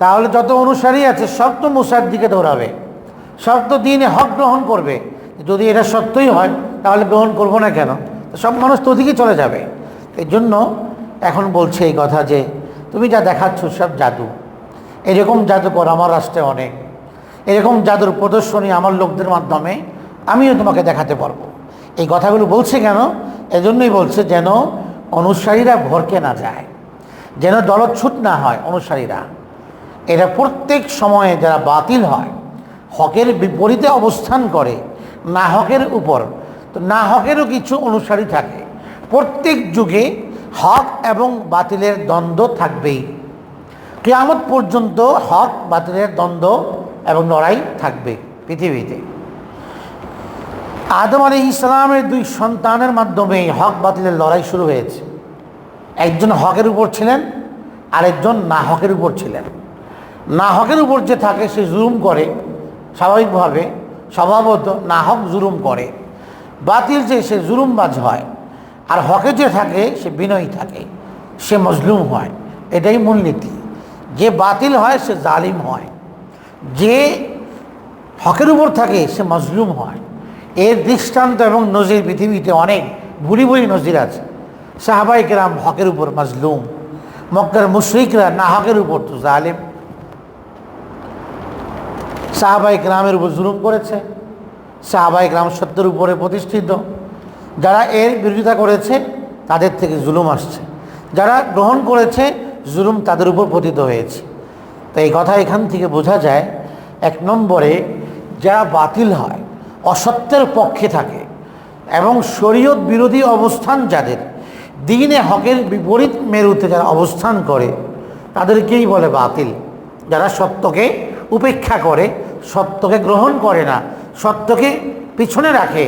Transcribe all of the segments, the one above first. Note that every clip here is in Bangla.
তাহলে যত অনুসারী আছে, সব তো মুসার দিকে দৌড়াবে। সব তো দিনে হক গ্রহণ করবে। যদি এটা সত্যই হয়, তাহলে গ্রহণ করব না কেন? সব মানুষ তো ওদিকে চলে যাবে। এই জন্য এখন বলছে এই কথা যে, তুমি যা দেখাচ্ছ সব জাদু। এরকম জাদুকর আমার রাষ্ট্রে অনেক। এরকম জাদুর প্রদর্শনী আমার লোকদের মাধ্যমে আমিও তোমাকে দেখাতে পারব। এই কথাগুলো বলছে কেন? এজন্যই বলছে যেন অনুসারীরা ভরকে না যায়। যেন দলচ্ছুট না হয় অনুসারীরা। এরা প্রত্যেক সময়ে যারা বাতিল হয়, হকের বিপরীতে অবস্থান করে না হকের উপর, তো না হকেরও কিছু অনুসারী থাকে। প্রত্যেক যুগে হক এবং বাতিলের দ্বন্দ্ব থাকবেই। কেয়ামত পর্যন্ত হক, বাতিলের দ্বন্দ্ব এবং লড়াই থাকবে পৃথিবীতে। আদম আলী ইসলামের দুই সন্তানের মাধ্যমে হক, বাতিলের লড়াই শুরু হয়েছে। একজন হকের উপর ছিলেন, আরেকজন না হকের উপর ছিলেন। না হকের উপর যে থাকে সে জুলুম করে, স্বাভাবিকভাবে, স্বভাবত না হক জুলুম করে। বাতিল যে সে জুলুমবাজ হয়, আর হকে যে থাকে সে বিনয়ী থাকে, সে মজলুম হয়, এটাই মূলনীতি যে বাতিল হয় সে জালিম হয়, যে হকের উপর থাকে সে মজলুম হয়। এর দৃষ্টান্ত এবং নজির পৃথিবীতে অনেক ভুরি ভুরি নজির আছে। সাহাবাই কেরাম হকের উপর মজলুম, মক্কার মুশরিকরা না হকের উপর তো জালিম। সাহাবাই গ্রামের উপর জুলুম করেছে, সাহাবাই গ্রাম সত্যের উপরে প্রতিষ্ঠিত। যারা এর বিরোধিতা করেছে, তাদের থেকে জুলুম আসছে। যারা গ্রহণ করেছে, জুলুম তাদের উপর পতিত হয়েছে। তো এই কথা এখান থেকে বোঝা যায়, এক নম্বরে যারা বাতিল হয়, অসত্যের পক্ষে থাকে, এবং শরীয়ত বিরোধী অবস্থান যাদের দিনে হকের বিপরীত মেরুতে যারা অবস্থান করে, তাদেরকেই বলে বাতিল। যারা সত্যকে উপেক্ষা করে, সত্যকে গ্রহণ করে না, সত্যকে পিছনে রাখে,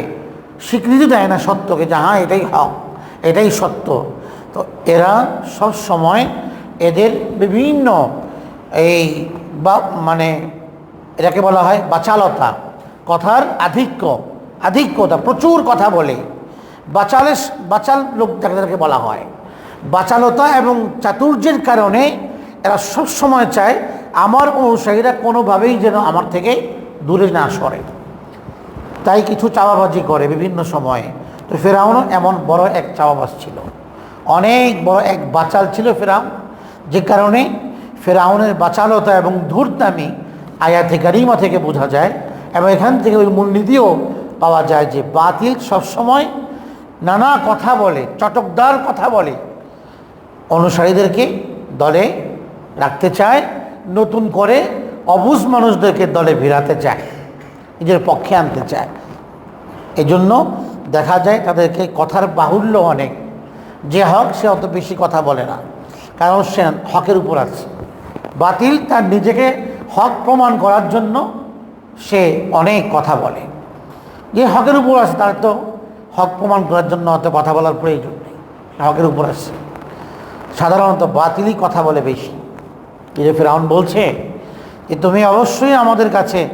স্বীকৃতি দেয় না সত্যকে যে হ্যাঁ এটাই হক, এটাই সত্য। তো এরা সব সময় এদের বিভিন্ন এই বা মানে এটাকে বলা হয় বাচালতা, কথার আধিক্য, আধিক্যতা, প্রচুর কথা বলে। বাচালে বাচাল লোক যাদেরকে বলা হয়। বাচালতা এবং চাতুর্যের কারণে এরা সব সময় চায়, আমার অনুসারীরা কোনোভাবেই যেন আমার থেকে দূরে না সরে। তাই কিছু চাওয়াবাজি করে বিভিন্ন সময়ে। তো ফেরাউনও এমন বড় এক চাওয়াবাজ ছিল। অনেক বড় এক বাচাল ছিল ফেরাউন। যে কারণে ফেরাউনের বাচালতা এবং ধূর্তামি আয়াতে গারিমা থেকে বোঝা যায় এবং এখান থেকে ওই মূলনীতিও পাওয়া যায় যে বাতিল সবসময় নানা কথা বলে, চটকদার কথা বলে। অনুসারীদেরকে দলে রাখতে চায়, নতুন করে অবুজ মানুষদেরকে দলে ভিড়াতে চায়, নিজের পক্ষে আনতে চায়। এজন্য দেখা যায় তাদেরকে কথার বাহুল্য অনেক। যে হক সে অত বেশি কথা বলে না। কারণ সে হকের উপর আছে। বাতিল তার নিজেকে হক প্রমাণ করার জন্য সে অনেক কথা বলে। যে হকের উপর আছে তার তো হক প্রমাণ করার জন্য অত কথা বলার প্রয়োজন নেই। হকের উপর আছে। সাধারণত বাতিলই কথা বলে বেশি। যে ফেরাউন বলছে যে, তুমি অবশ্যই আমাদের কাছে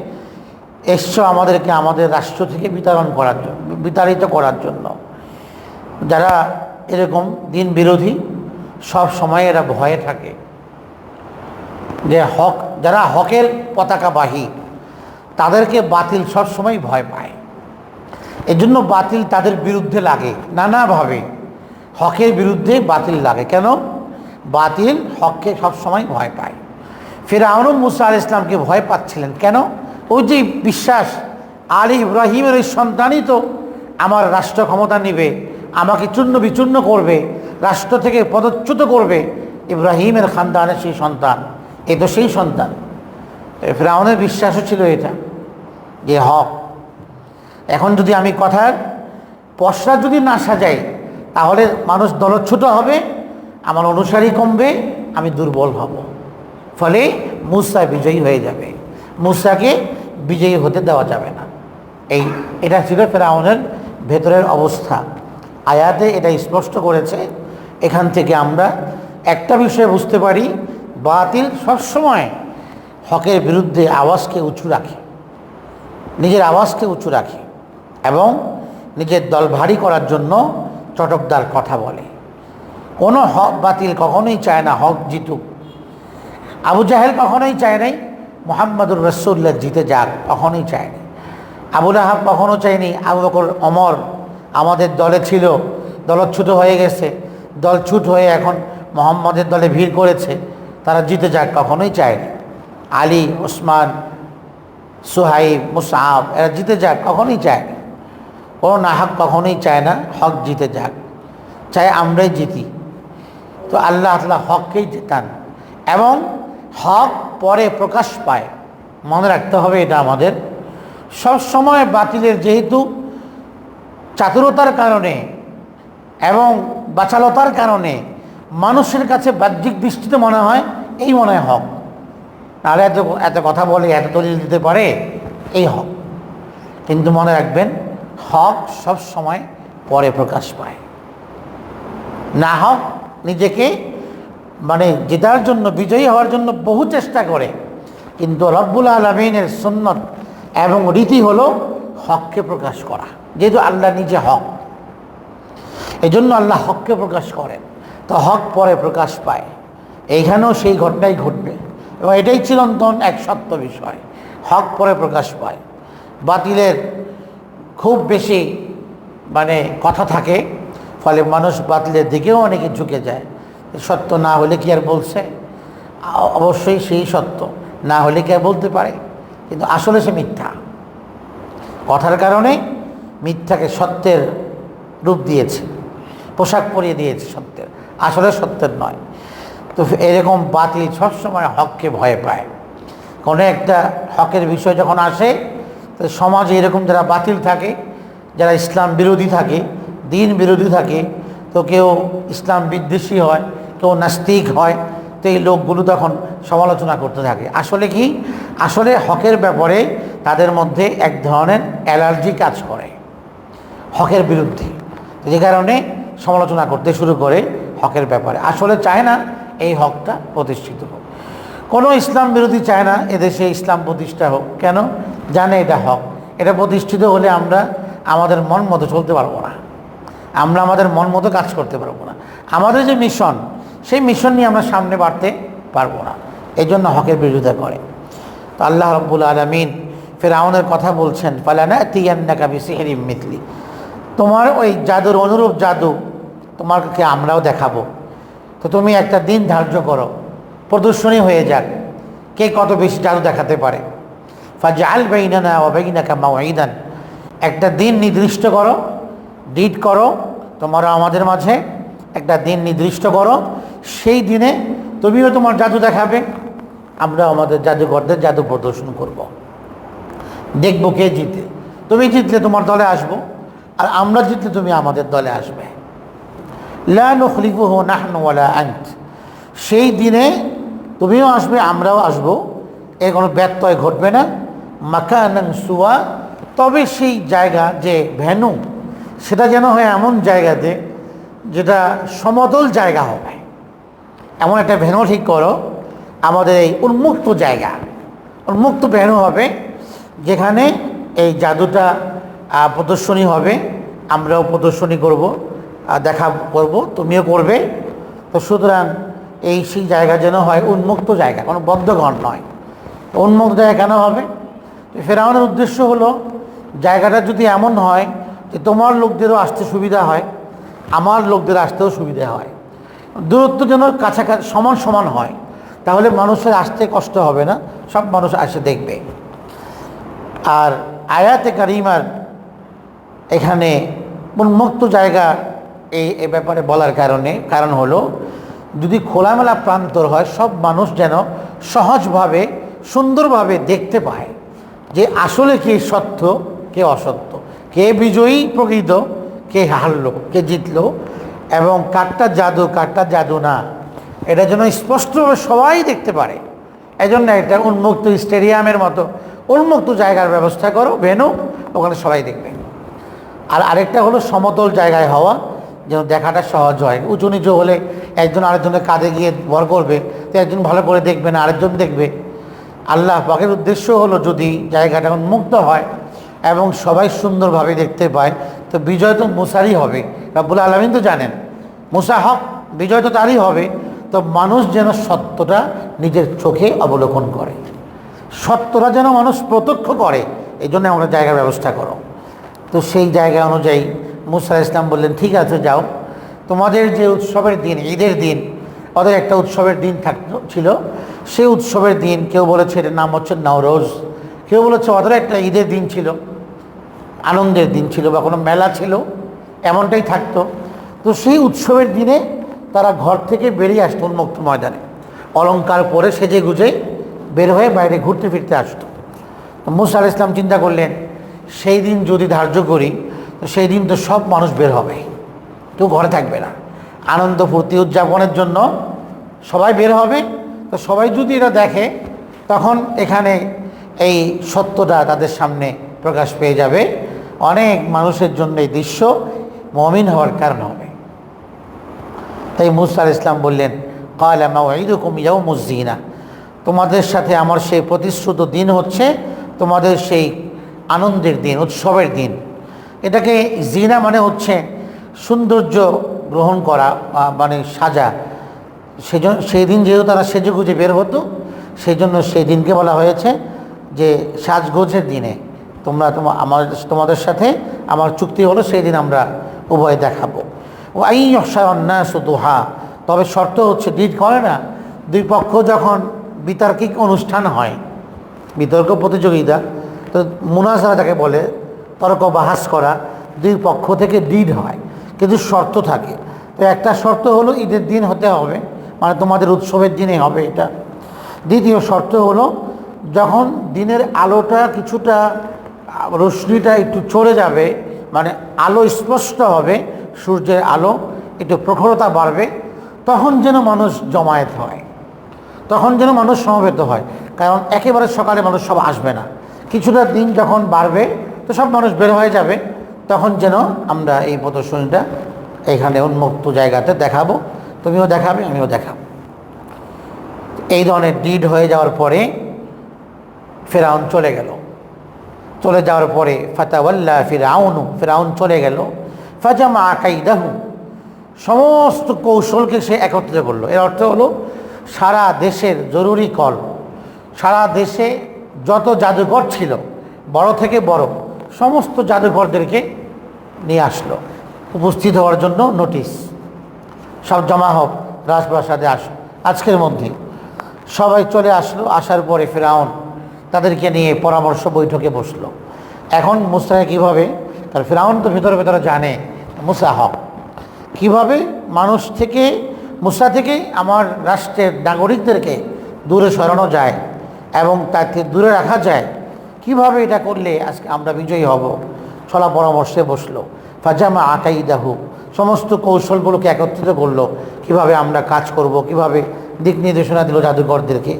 এসছো আমাদেরকে আমাদের রাষ্ট্র থেকে বিতরণ করার জন্য বিতাড়িত করার জন্য। যারা এরকম দিন বিরোধী, সব সময় এরা ভয়ে থাকে। যে হক, যারা হকের পতাকাবাহী, তাদেরকে বাতিল সবসময় ভয় পায়। এজন্য বাতিল তাদের বিরুদ্ধে লাগে, নানাভাবে। হকের বিরুদ্ধে বাতিল লাগে। কেন? বাতিল হককে সবসময় ভয় পায়। ফেরাউন মুসা আল ইসলামকে ভয় পাচ্ছিলেন। কেন? ওই যে বিশ্বাস, আলী ইব্রাহিমের ওই সন্তানই তো আমার রাষ্ট্র ক্ষমতা নেবে, আমাকে চূর্ণ বিচূর্ণ করবে, রাষ্ট্র থেকে পদচ্যুত করবে ইব্রাহিমের খানদানের সেই সন্তান। এ তো সেই সন্তান। ফেরাউনের বিশ্বাসও ছিল এটা, যে হক এখন যদি আমি কথার পশরা যদি না সাজাই, তাহলে মানুষ দলচ্ছুত হবে, আমার অনুসারী কমবে, আমি দুর্বল হব। ফলে মুসা বিজয়ী হয়ে যাবে। মুসাকে বিজয়ী হতে দেওয়া যাবে না। এই, এটা ছিল ফেরাউনের ভেতরের অবস্থা। আয়াতে এটা স্পষ্ট করেছে। এখান থেকে আমরা একটা বিষয় বুঝতে পারি, বাতিল সবসময় হকের বিরুদ্ধে আওয়াজকে উঁচু রাখে। নিজের আওয়াজকে উঁচু রাখে। নিজের দল ভারী করার জন্য চটকদার কথা বলে। কোনো হক বাতিল কখনোই চায় না হক জিতুক। আবু জাহেল কখনোই চায় নাই, মোহাম্মদুর রসুল্লাহ জিতে যাক কখনোই চায়নি আবুল আহাব কখনো চায়নি আবু বকর অমর আমাদের দলে ছিল দলচ্যুত হয়ে গেছে দলছুট হয়ে এখন মোহাম্মদের দলে ভিড় করেছে, তারা জিতে যাক কখনোই চায়নি আলী, ওসমান, সুহাইব, মুসাব, এরা জিতে যাক কখনোই চায় না কোনো নাহক কখনোই চায় না, হক জিতে যাক। চাই আমরাই জিতি। তো আল্লাহ আল্লাহ হককেই জেতান এবং হক পরে প্রকাশ পায়। মনে রাখতে হবে এটা আমাদের। সব সময় বাতিলের যেহেতু চাতুরতার কারণে এবং বাচালতার কারণে মানুষের কাছে বাহ্যিক দৃষ্টিতে মনে হয়, এই মনে হয় হক। নাহলে এত এত কথা বলে এত দলিল দিতে পারে, এই হক। কিন্তু মনে রাখবেন হক সব সময় পরে প্রকাশ পায়। না হক নিজেকে মানে জেতার জন্য, বিজয়ী হওয়ার জন্য বহু চেষ্টা করে। কিন্তু রব্বুল আলমিনের সুন্নত এবং রীতি হলো হককে প্রকাশ করা। যেহেতু আল্লাহ নিজে হক এই জন্য আল্লাহ হককে প্রকাশ করেন। তো হক পরে প্রকাশ পায়। এইখানেও সেই ঘটনাই ঘটবে। এবং এটাই চিরন্তন এক সত্য বিষয়। হক পরে প্রকাশ পায়। বাতিলের খুব বেশি মানে কথা থাকে, ফলে মানুষ বাতিলের দিকেও অনেকে ঝুঁকে যায়। সত্য না হলে কি আর বলছে? অবশ্যই সেই সত্য। না হলে কি আর বলতে পারে? কিন্তু আসলে সে মিথ্যা। কথার কারণে মিথ্যাকে সত্যের রূপ দিয়েছে। পোশাক পরিয়ে দিয়েছে সত্যের। আসলে সত্যের নয়। তো এরকম বাতিল সবসময় হককে ভয় পায়। কোনো একটা হকের বিষয় যখন আসে সমাজে এরকম যারা বাতিল থাকে, যারা ইসলাম বিরোধী থাকে, দিন বিরোধী থাকে, তো কেউ ইসলাম বিদ্বেষী হয়, কেউ নাস্তিক হয়, তো এই লোকগুলো তখন সমালোচনা করতে থাকে। আসলে কি? আসলে হকের ব্যাপারে তাদের মধ্যে এক ধরনের অ্যালার্জি কাজ করে, হকের বিরুদ্ধে। যে কারণে সমালোচনা করতে শুরু করে হকের ব্যাপারে। আসলে চায় না এই হকটা প্রতিষ্ঠিত হোক। কোনো ইসলাম বিরোধী চায় না এদেশে ইসলাম প্রতিষ্ঠা হোক। কেন? জানে এটা হক। এটা প্রতিষ্ঠিত হলে আমরা আমাদের মন মতো চলতে পারব না। আমরা আমাদের মন মতো কাজ করতে পারব না। আমাদের যে মিশন সেই মিশন নিয়ে আমরা সামনে বাড়তে পারব না। এই জন্য হকের বিরোধিতা করে। তো আল্লাহ রব্বুল আলমিন ফেরাউনের কথা বলছেন ফালানা তিয়ান্না কাবি সিহেরি মিথলি। তোমার ওই জাদুর অনুরূপ জাদু তোমাকে আমরাও দেখাবো। তো তুমি একটা দিন ধার্য করো। প্রদর্শনী হয়ে যাক। কে কত বেশি জাদু দেখাতে পারে? ফাজা আল বেইনানা ও বেইনা কামা ওয়াইদান একটা দিন নির্দিষ্ট করো ডিট করো তোমরা আমাদের মাঝে একটা দিন নির্দিষ্ট করো। সেই দিনে তুমিও তোমার জাদু দেখাবে আমরা আমাদের জাদুঘরদের জাদু প্রদর্শন করব। দেখব কে জিতে। তুমি জিতলে তোমার দলে আসব, আর আমরা জিতলে তুমি আমাদের দলে আসবে। সেই দিনে তুমিও আসবে, আমরাও আসব এর কোনো ব্যত্যয় ঘটবে না। মাকানান সুয়া, তবে সেই জায়গা যে ভেনু, সেটা যেন হয় এমন জায়গাতে যেটা সমতল জায়গা হবে। এমন একটা ভেনু ঠিক করো, আমাদের এই উন্মুক্ত জায়গা। উন্মুক্ত ভেনু হবে, যেখানে এই জাদুটা প্রদর্শনী হবে। আমরাও প্রদর্শনী করব দেখা করব, তুমিও করবে। তো সুতরাং এই সেই জায়গা যেন হয় উন্মুক্ত জায়গা, কোনো বদ্ধ ঘর নয়। উন্মুক্ত জায়গা কেন হবে? ফেরাউনের উদ্দেশ্য হলো, জায়গাটা যদি এমন হয় যে তোমার লোকদেরও আসতে সুবিধা হয়, আমার লোকদের আসতেও সুবিধা হয়। দূরত্ব যেন কাছাকাছি সমান সমান হয়। তাহলে মানুষের আসতে কষ্ট হবে না, সব মানুষ আসে দেখবে। আর আয়াতে কারিমার এখানে উন্মুক্ত জায়গা এই, এ ব্যাপারে বলার কারণে, কারণ হলো, যদি খোলামেলা প্রান্তর হয়, সব মানুষ যেন সহজভাবে, সুন্দরভাবে দেখতে পায়। যে আসলে কে সত্য, কে অসত্য, কে বিজয়ী প্রকৃত, কে হারলো, কে জিতলো, এবং কারটা জাদু কারটা জাদু না। এটা যেন স্পষ্টভাবে সবাই দেখতে পারে। এজন্য একটা উন্মুক্ত স্টেডিয়ামের মতো উন্মুক্ত জায়গার ব্যবস্থা করো, ভেনু, ওখানে সবাই দেখবে। আর আরেকটা হলো সমতল জায়গায় হওয়া, যেন দেখাটা সহজ হয়। উঁচু নিচু হলে একজন আরেকজনের কাঁধে গিয়ে ভর করবে, তো একজন ভালো করে দেখবে না, আরেকজন দেখবে। আল্লাহ পাকের উদ্দেশ্য হলো যদি জায়গাটা উন্মুক্ত হয় এবং সবাই সুন্দরভাবে দেখতে পায়, তো বিজয় তো মুসারই হবে। রব্বুল আলমিন তো জানেন, মুসা হক, বিজয় তো তারই হবে। তো মানুষ যেন সত্যটা নিজের চোখে অবলোকন করে। সত্যটা যেন মানুষ প্রত্যক্ষ করে এই জন্য আমরা জায়গার ব্যবস্থা করো। তো সেই জায়গা অনুযায়ী মুসা ইসলাম বললেন, ঠিক আছে, যাও। তোমাদের যে উৎসবের দিন, ঈদের দিন ওদের একটা উৎসবের দিন থাকতো, ছিল। সেই উৎসবের দিন কেউ বলেছে এটার নাম হচ্ছে নওরোজ। কেউ বলেছে ওদের একটা ঈদের দিন ছিল, আনন্দের দিন ছিল বা কোনো মেলা ছিল, এমনটাই থাকতো। তো সেই উৎসবের দিনে তারা ঘর থেকে বেরিয়ে আসতো উন্মুক্ত ময়দানে। অলংকার পরে সেজে গুজে বের হয়ে বাইরে ঘুরতে ফিরতে আসতো। মুসা ইসলাম চিন্তা করলেন, সেই দিন যদি ধার্য করি, তো সেই দিন তো সব মানুষ বের হবে। কেউ ঘরে থাকবে না। আনন্দ ফুর্তি উদযাপনের জন্য সবাই বের হবে। তো সবাই যদি এটা দেখে, তখন এখানে এই সত্যটা তাদের সামনে প্রকাশ পেয়ে যাবে। অনেক মানুষের জন্য এই দৃশ্য মমিন হওয়ার কারণ হবে। তাই মুসা আলাইহিস ইসলাম বললেন কালামা ওয়াইদুকুম ইয়াউমুজ্জিনা তোমাদের সাথে আমার সেই প্রতিশ্রুত দিন হচ্ছে, তোমাদের সেই আনন্দের দিন, উৎসবের দিন। এটাকে জিনা মানে হচ্ছে সৌন্দর্য গ্রহণ করা মানে সাজা সেজন্য সেই দিন যেহেতু তারা সেজে গুজে বের হতো সেই জন্য সেই দিনকে বলা হয়েছে যে সাজগোজের দিনে তোমরা তোমার আমার তোমাদের সাথে আমার চুক্তি হলো সেই দিন আমরা উভয় দেখাবো। ও আই অন্যাস দোহা, তবে শর্ত হচ্ছে, ডিট করে না, দুই পক্ষ যখন বিতার্কিক অনুষ্ঠান হয়, বিতর্ক প্রতিযোগিতা, তো মুনাজারা যাকে বলে, তর্ক বাহাস করা দুই পক্ষ থেকে ডিড হয়। কিন্তু শর্ত থাকে। তো একটা শর্ত হলো ঈদের দিন হতে হবে মানে তোমাদের উৎসবের দিনে হবে এটা। দ্বিতীয় শর্ত হলো যখন দিনের আলোটা কিছুটা রশ্মিটা একটু চলে যাবে মানে আলো স্পষ্ট হবে, সূর্যের আলো একটু প্রখরতা বাড়বে, তখন যেন মানুষ জমায়েত হয়। তখন যেন মানুষ সমবেত হয়। কারণ একেবারে সকালে মানুষ সব আসবে না। কিছুটা দিন যখন বাড়বে, তো সব মানুষ বের হয়ে যাবে। তখন যেন আমরা এই প্রদর্শনীটা এখানে উন্মুক্ত জায়গাতে দেখাবো। তুমিও দেখাবে, আমিও দেখাবো। এই ধরনের ডিড হয়ে যাওয়ার পরে ফেরাউন চলে গেল। চলে যাওয়ার পরে ফাতাওয়াল্লা ফিরাউনু, ফেরাউন চলে গেল। ফাজামা আকাই আকাইদাহু সমস্ত কৌশলকে সে একত্রিত করল। এর অর্থ হলো সারা দেশের জরুরি কল, সারা দেশে যত জাদুঘর ছিল, বড় থেকে বড়, সমস্ত জাদুঘরদেরকে নিয়ে আসলো। উপস্থিত হওয়ার জন্য নোটিশ সব জমা হোক, রাজপ্রাসাদে আস, আজকের মধ্যে। সবাই চলে আসলো, আসার পরে ফেরাউন তাদেরকে নিয়ে পরামর্শ বৈঠকে বসল। এখন মুসাকে কীভাবে? তার ফেরাউন তো ভেতরে ভেতরে জানে মুসা হক। কীভাবে মানুষ থেকে মুসা থেকে আমার রাষ্ট্রের নাগরিকদেরকে দূরে সরানো যায় এবং তাকে দূরে রাখা যায়, কীভাবে এটা করলে আজকে আমরা বিজয়ী হব? ছলা পরামর্শে বসল। ফাজামা আকাইদাহু, সমস্ত কৌশলগুলোকে একত্রিত করল, কীভাবে আমরা কাজ করব, কীভাবে দিক নির্দেশনা দিল জাদুঘরদেরকে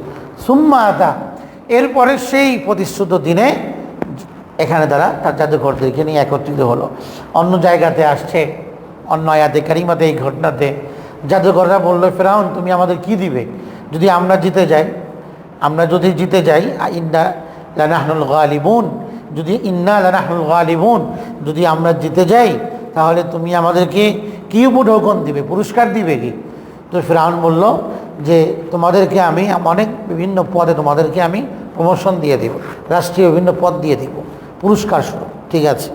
সুম্মা আতা, এরপরে সেই প্রতিশ্রুত দিনে এখানে তারা তার জাদুঘরদেরকে নিয়ে একত্রিত হলো। অন্য জায়গাতে আসছে, অন্য আয়াতে কারিমাতে এই ঘটনাতে। জাদুঘররা বলল, ফেরাউন, তুমি আমাদের কি দিবে? যদি আমরা জিতে যাই, আমরা যদি জিতে যাই, আ ইন্না লানাহনুল গালিবুন। যদি ইন্না লানাহনুল গালিবুন, যদি আমরা জিতে যাই, তাহলে তুমি আমাদেরকে কি উপঢৌকন দিবে? পুরস্কার দিবে কি? তো ফেরাউন বলল যে, তোমাদেরকে আমি অনেক বিভিন্ন পদে তোমাদেরকে আমি প্রমোশন দিয়ে দেব, রাষ্ট্রীয় বিভিন্ন পদ দিয়ে দেব। পুরস্কার স্বরূপ, ঠিক আছে?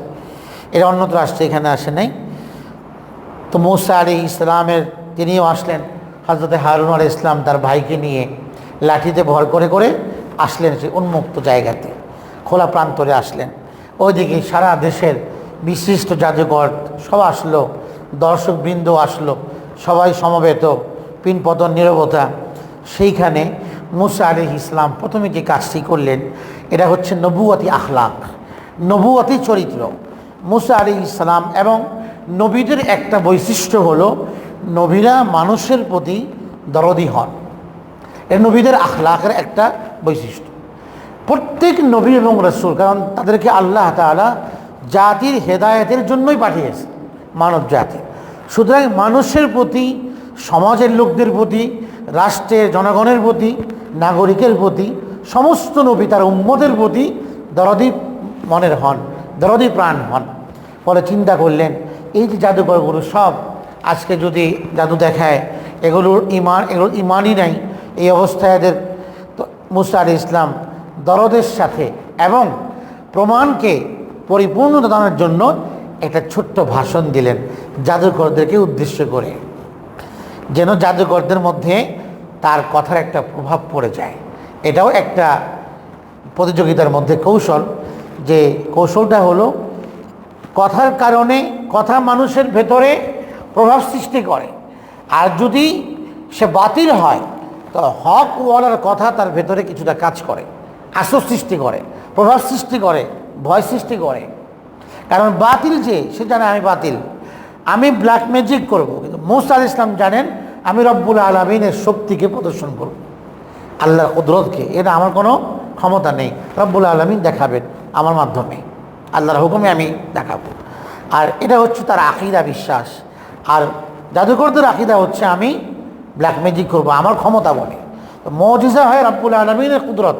এর অন্যত রাষ্ট্রে এখানে আসে নাই। তো মৌসা আলী ইসলামের তিনিও আসলেন। হজরতে হারুন আলী ইসলাম তার ভাইকে নিয়ে লাঠিতে ভর করে করে আসলেন সেই উন্মুক্ত জায়গাতে। খোলা প্রান্তরে আসলেন। ওইদিকে সারা দেশের বিশিষ্ট জাদুঘর সব আসলো দর্শকবৃন্দ আসলো, সবাই সমবেত, পিনপতন, নিরবতা। সেইখানে মুসা আলী ইসলাম প্রথমে যে কাজটি করলেন, এটা হচ্ছে নবুয়াতি আখলাক নবুয়াতি চরিত্র। মুসা আলী ইসলাম এবং নবীদের একটা বৈশিষ্ট্য হলো, নবীরা মানুষের প্রতি দরদি হন। এর নবীদের আখলাকের একটা বৈশিষ্ট্য। প্রত্যেক নবী এবং রসুল, কারণ তাদেরকে আল্লাহ তাআলা জাতির হেদায়েতের জন্যই পাঠিয়েছে, মানব জাতি। সুতরাং মানুষের প্রতি, সমাজের লোকদের প্রতি, রাষ্ট্রের জনগণের প্রতি, নাগরিকের প্রতি, সমস্ত নবী তার উম্মতের প্রতি দরদি মনের হন, দরদি প্রাণ হন। ফলে চিন্তা করলেন, এই যে জাদুঘরগুলো সব আজকে যদি জাদু দেখায়, এগুলোর ইমান, এগুলোর ইমানই নাই, এই অবস্থায় এদের তো মুসা আলি ইসলাম দরদের সাথে এবং প্রমাণকে পরিপূর্ণতা দানের জন্য একটা ছোট্ট ভাষণ দিলেন জাদুকরদেরকে উদ্দেশ্য করে। যেন জাদুকরদের মধ্যে তার কথার একটা প্রভাব পড়ে যায়। এটাও একটা প্রতিযোগিতার মধ্যে কৌশল যে কৌশলটা হলো কথার কারণে কথা মানুষের ভেতরে প্রভাব সৃষ্টি করে। আর যদি সে বাতিল হয়, তো হক ওয়ালার কথা তার ভেতরে কিছুটা কাজ করে। আসর সৃষ্টি করে, প্রভাব সৃষ্টি করে, ভয় সৃষ্টি করে। কারণ বাতিল যে, সে জানে আমি বাতিল। আমি ব্ল্যাক ম্যাজিক করব। কিন্তু মৌসা আল ইসলাম জানেন, আমি রব্বুল আলমিনের শক্তিকে প্রদর্শন করব। আল্লাহর কুদরতকে। এটা আমার কোনো ক্ষমতা নেই। রব্বুল আলমিন দেখাবেন আমার মাধ্যমে। আল্লাহর হুকুমে আমি দেখাবো। আর এটা হচ্ছে তার আকিদা বিশ্বাস। আর জাদুকরদের আকিদা হচ্ছে, আমি ব্ল্যাক ম্যাজিক করব। আমার ক্ষমতা বলে তো মজিজা হয় রব্বুল আলমিনের কুদরত।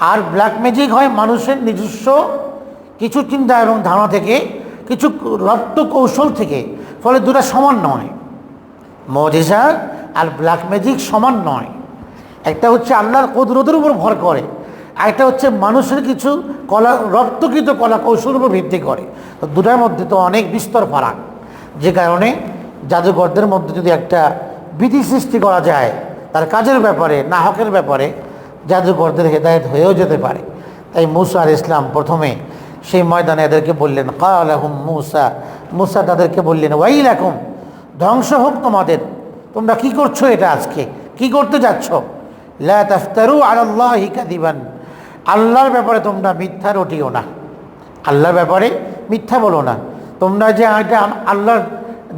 আর ব্ল্যাক ম্যাজিক হয় মানুষের নিজস্ব কিছু চিন্তা এবং ধারণা থেকে, কিছু রপ্ত কৌশল থেকে। ফলে দুটা সমান নয়। মজিজা আর ব্ল্যাক ম্যাজিক সমান নয়। একটা হচ্ছে আল্লাহর কুদরতের উপর ভর করে, আর একটা হচ্ছে মানুষের কিছু কলা রপ্তকৃত কলা কৌশলের উপর ভিত্তি করে। তো দুটার মধ্যে তো অনেক বিস্তর ফারাক। যে কারণে জাদুঘরদের মধ্যে যদি একটা বিধি সৃষ্টি করা যায়, তার কাজের ব্যাপারে, না হকের ব্যাপারে জাদুঘরদের হেদায়ত হয়েও যেতে পারে। তাই মুসা আর ইসলাম প্রথমে সেই ময়দানে এদেরকে বললেন কাল আহম মুসা। মুসা তাদেরকে বললেন ওয়াইল এখন ধ্বংস হোক তোমাদের। তোমরা কি করছ এটা আজকে? কি করতে যাচ্ছ? লা তাফতারু আলাল্লাহি কাদিবান আল্লাহর ব্যাপারে তোমরা মিথ্যা রটিও না। আল্লাহর ব্যাপারে মিথ্যা বলো না। তোমরা যে এটা আল্লাহর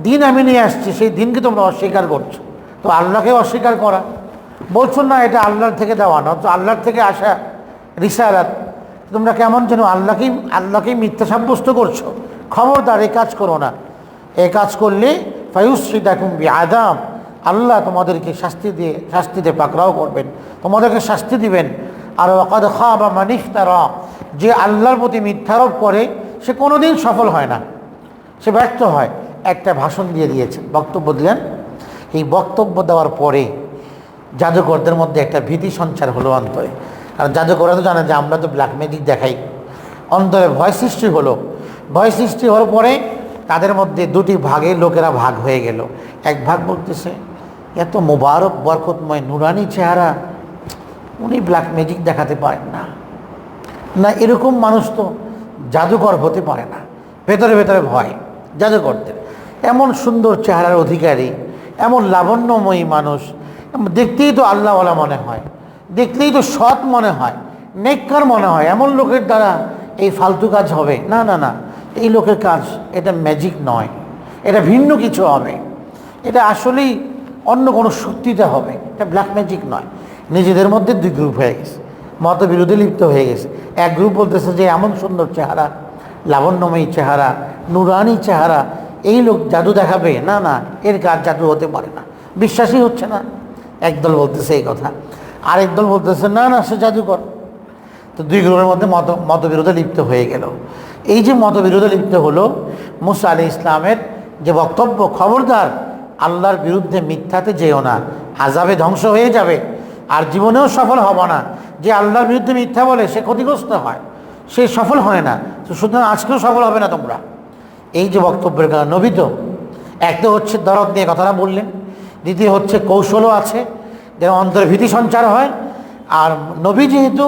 দিন আমি নিয়ে আসছি, সেই দিনকে তোমরা অস্বীকার করছ। তো আল্লাহকে অস্বীকার করা। বলছো না এটা আল্লাহর থেকে দেওয়া না তো আল্লাহর থেকে আসা রিসালাত। তোমরা কেমন যেন আল্লাহকেই আল্লাহকেই মিথ্যা সাব্যস্ত করছ। খবরদার এই কাজ করো না। এ কাজ করলে ফায়ুশ্রী দেখুন আদাম আল্লাহ তোমাদেরকে শাস্তি দিয়ে শাস্তিতে পাকড়াও করবেন। তোমাদেরকে শাস্তি দিবেন। আর ওকাদ খা বা মানিফ তারা যে আল্লাহর প্রতি মিথ্যারোপ করে, সে কোনোদিন সফল হয় না। সে ব্যর্থ হয়। একটা ভাষণ দিয়ে দিয়েছেন, বক্তব্য দিলেন। এই বক্তব্য দেওয়ার পরে জাদুকরদের মধ্যে একটা ভীতি সঞ্চার হলো অন্তরে। আর জাদুকররা তো জানে যে আমরা তো ব্ল্যাক ম্যাজিক দেখাই। অন্তরে ভয় সৃষ্টি হলো। ভয় সৃষ্টি হওয়ার পরে তাদের মধ্যে দুটি ভাগে লোকেরা ভাগ হয়ে গেল। এক ভাগ বলতেছে, এত মোবারক, বরকতময়, নুরানি চেহারা, উনি ব্ল্যাক ম্যাজিক দেখাতে পারেন না। না, এরকম মানুষ তো জাদুকর হতে পারে না। ভেতরে ভেতরে ভয় জাদুকরদের এমন সুন্দর চেহারার অধিকারী, এমন লাবণ্যময়ী মানুষ দেখতেই তো আল্লাহওয়ালা মনে হয় দেখলেই তো সৎ মনে হয়, নেককার মনে হয়, এমন লোকের দ্বারা এই ফালতু কাজ হবে। না না না, এই লোকের কাজ, এটা ম্যাজিক নয়, এটা ভিন্ন কিছু হবে, এটা আসলেই অন্য কোনো শক্তিতে হবে, এটা ব্ল্যাক ম্যাজিক নয়। নিজেদের মধ্যে দুই গ্রুপ হয়ে গেছে, মতবিরোধী লিপ্ত হয়ে গেছে। এক গ্রুপ বলতেছে যে এমন সুন্দর চেহারা, লাবণ্যময়ী চেহারা, নুরানি চেহারা, এই লোক জাদু দেখাবে? না না, এর কাজ জাদু হতে পারে না, বিশ্বাসই হচ্ছে না। একদল বলতেছে এই কথা। আরেক দল বলতেছে, না না, সে জাদুকর। তো দুই গ্রুপের মধ্যে মত, মতবিরোধে লিপ্ত হয়ে গেল। এই যে মতবিরোধে লিপ্ত হলো, মুসা আলি ইসলামের যে বক্তব্য, খবরদার, আল্লাহর বিরুদ্ধে মিথ্যাতে যেও না। আজাবে ধ্বংস হয়ে যাবে, আর জীবনেও সফল হব না। যে আল্লাহর বিরুদ্ধে মিথ্যা বলে, সে ক্ষতিগ্রস্ত হয়। সে সফল হয় না। তো সুতরাং আজকেও সফল হবে না তোমরা। এই যে বক্তব্যের কারণে নবী তো, এক তো হচ্ছে দরদ নিয়ে কথাটা বললেন। দ্বিতীয় হচ্ছে কৌশলও আছে যেন অন্তরে ভীতি সঞ্চার হয়, আর নবী যেহেতু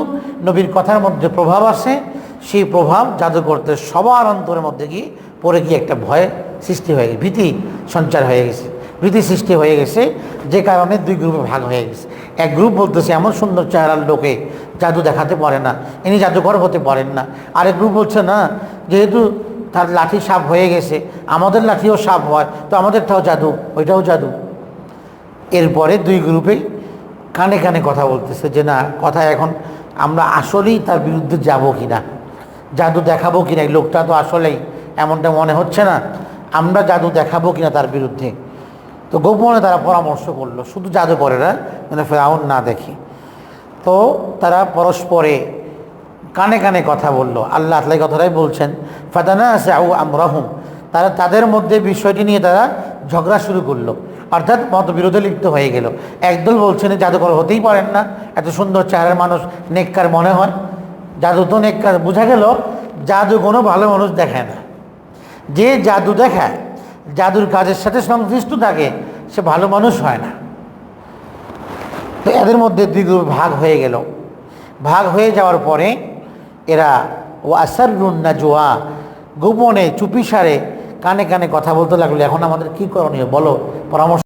নবীর কথার মধ্যে প্রভাব আসে, সেই প্রভাব জাদুকরদের সবার অন্তরের মধ্যে গিয়ে পড়ে গিয়ে একটা ভয় সৃষ্টি হয়ে গেছে, ভীতি সঞ্চার হয়ে গেছে, ভীতি সৃষ্টি হয়ে গেছে, যে কারণে দুই গ্রুপে ভাগ হয়ে গেছে। এক গ্রুপ বলতেছে, এমন সুন্দর চেহারার লোকে জাদু দেখাতে পারে না, ইনি জাদুঘর হতে পারেন না। আরেক গ্রুপ বলছে, না, যেহেতু তার লাঠি সাপ হয়ে গেছে, আমাদের লাঠিও সাপ হয়, তো আমাদেরটাও জাদু, ওইটাও জাদু। এরপরে দুই গ্রুপে কানে কানে কথা বলতেছে যে, না, কথা এখন আমরা আসলেই তার বিরুদ্ধে যাব কি না জাদু দেখাবো কি না লোকটা তো আসলেই এমনটা মনে হচ্ছে না। আমরা জাদু দেখাবো কি না তার বিরুদ্ধে? তো গোপনে তারা পরামর্শ করল। শুধু জাদু না মানে ফেরাউন না দেখি। তো তারা পরস্পরে কানে কানে কথা বলল। আল্লাহ আল্লাহ কথাটাই বলছেন ফাদানা আছে আউ আমরাহুম। তারা তাদের মধ্যে বিষয়টি নিয়ে তারা ঝগড়া শুরু করল। অর্থাৎ মতবিরোধে লিপ্ত হয়ে গেল। একদল বলছেন জাদুকর হতেই পারেন না। এত সুন্দর চেহারার মানুষ নেককার মনে হয়। জাদু তো নেককার, বোঝা গেল জাদু কোনো ভালো মানুষ দেখায় না। যে জাদু দেখায়, জাদুর কাজের সাথে সংশ্লিষ্ট থাকে, সে ভালো মানুষ হয় না। তো এদের মধ্যে দুই গ্রুপ ভাগ হয়ে গেল। ভাগ হয়ে যাওয়ার পরে এরা ও আসারুন্না জোয়া গোপনে চুপিসারে কানে কানে কথা বলতে লাগল এখন আমাদের কি করণীয়? বলো পরামর্শ